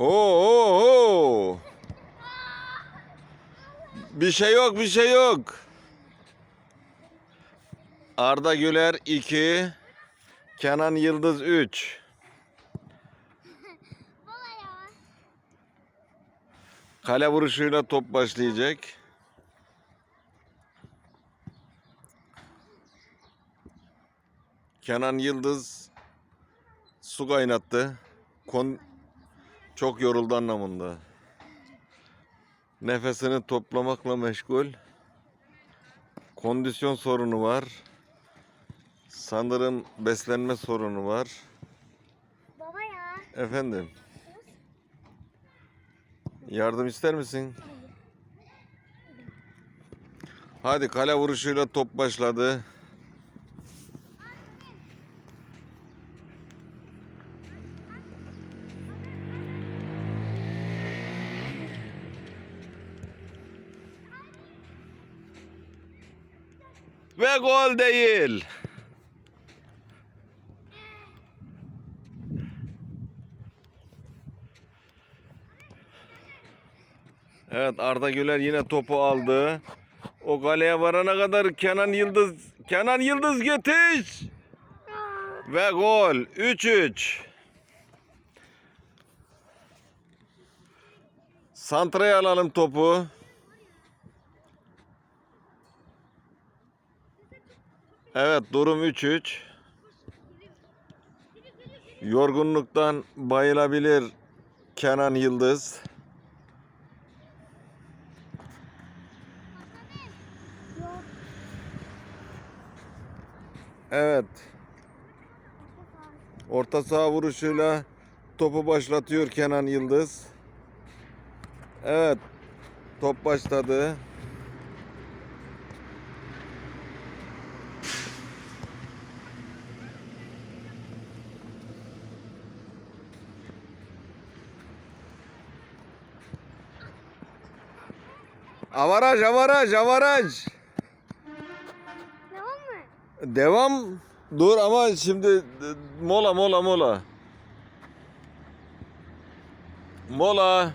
Oo, oo, oo. Bir şey yok, bir şey yok. Arda Güler 2, Kenan Yıldız 3. Baba ya. Kale vuruşuyla top başlayacak. Kenan Yıldız su kaynattı. Kon çok yoruldu anlamında. Nefesini toplamakla meşgul. Kondisyon sorunu var. Sanırım beslenme sorunu var. Baba ya. Efendim. Yardım ister misin? Hadi kale vuruşuyla top başladı. Ve gol değil. Evet Arda Güler yine topu aldı. O kaleye varana kadar Kenan Yıldız Kenan Yıldız yetiş. Ve gol 3-3. Santra'ya alalım topu. Evet durum 3-3. Yorgunluktan bayılabilir Kenan Yıldız. Evet. Orta saha vuruşuyla topu başlatıyor Kenan Yıldız. Evet. Top başladı. Avaraj, avaraj, avaraj. Tamam mı? Devam. Dur ama şimdi mola mola mola. Mola.